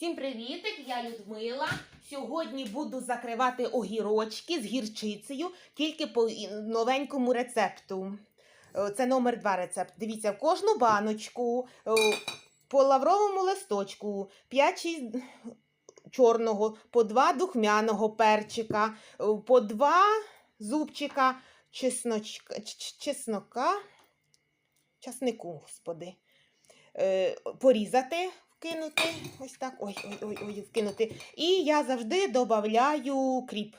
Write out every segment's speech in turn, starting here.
Всім привітик, я Людмила. Сьогодні буду закривати огірочки з гірчицею тільки по новенькому рецепту. Е, Це номер два рецепт. Дивіться, в кожну баночку е, по лавровому листочку 5-6 чорного, по два духмяного перчика, е, по два зубчика чесночка, чеснока, часнику, господи. Порізати, вкинути. Ось так. Ой, ой, ой, ой, вкинути. І я завжди додаю кріп.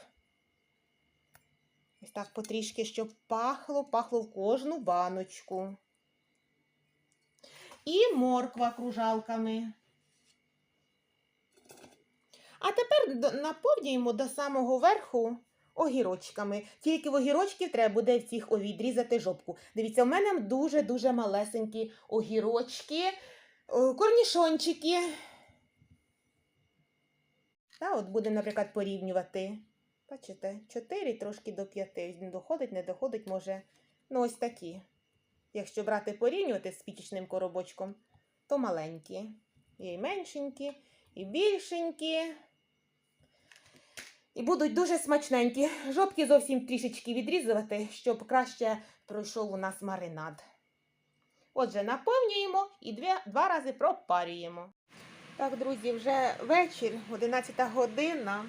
Ось так потрішки, щоб пахло, пахло в кожну баночку. І морква кружалками. А тепер наповнюємо до самого верху огірочками. Тільки в огірочків треба буде в цих відрізати жопку. Дивіться, у мене дуже-дуже малесенькі огірочки, корнішончики. Та от будемо, наприклад, порівнювати. Бачите, 4 трошки до 5. Не доходить, не доходить, може. Ну, ось такі. Якщо брати порівнювати з пічечним коробочком, то маленькі. І меншенькі, і більшенькі. І будуть дуже смачненькі. Жопки зовсім трішечки відрізувати, щоб краще пройшов у нас маринад. Отже, наповнюємо і два рази пропарюємо. Так, друзі, вже вечір, 11 година,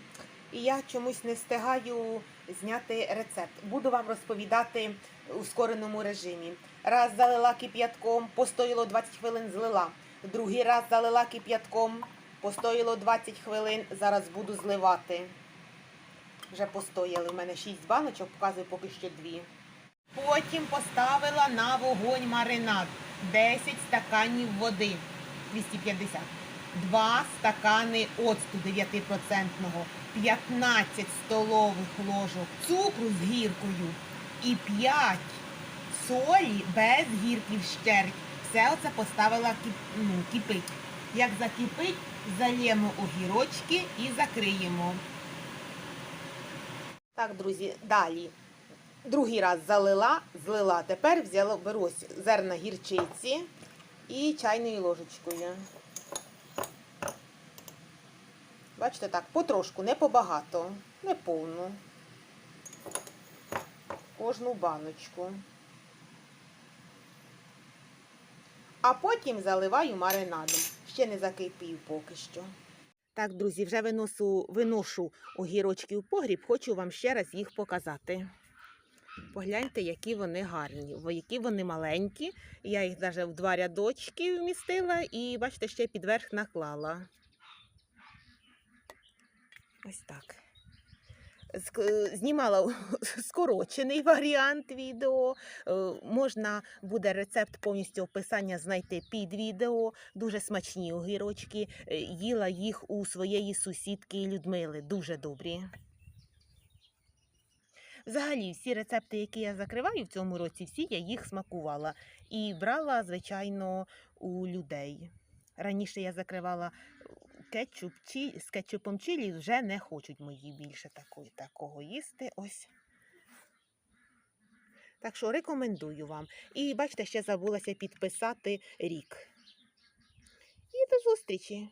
і я чомусь не встигаю зняти рецепт. Буду вам розповідати у скореному режимі. Раз залила кип'ятком, постояло 20 хвилин, злила. Другий раз залила кип'ятком, постояло 20 хвилин, зараз буду зливати. Вже постояли. У мене 6 баночок, показую поки що 2. Потім поставила на вогонь маринад. 10 стаканів води 250. 2 стакани оцту 9%, 15 столових ложок цукру з гіркою і 5 солі без гірків щерть. Все оце поставила кип- ну, кипить. Як закипить, зальємо огірочки і закриємо. Так, друзі, далі. Другий раз залила, злила. Тепер взяла, берусь зерна гірчиці і чайною ложечкою. Бачите, так, потрошку, не побагато, не повну. Кожну баночку. А потім заливаю маринадом. Ще не закипів поки що. Так, друзі, вже виносу, виношу огірочки в погріб, хочу вам ще раз їх показати. Погляньте, які вони гарні, які вони маленькі. Я їх навіть в два рядочки вмістила і, бачите, ще підверх наклала. Ось так. Е, Знімала скорочений варіант відео. Е, Можна буде рецепт повністю описання знайти під відео. Дуже смачні огірочки. Е, Їла їх у своєї сусідки Людмили. Дуже добрі. Взагалі, всі рецепти, які я закриваю в цьому році, всі я їх смакувала і брала, звичайно, у людей. Раніше я закривала кетчуп чи, з кетчупом чилі, вже не хочуть мої більше такої, такого їсти. Ось. Так що рекомендую вам. І бачите, ще забулася підписати рік. І до зустрічі!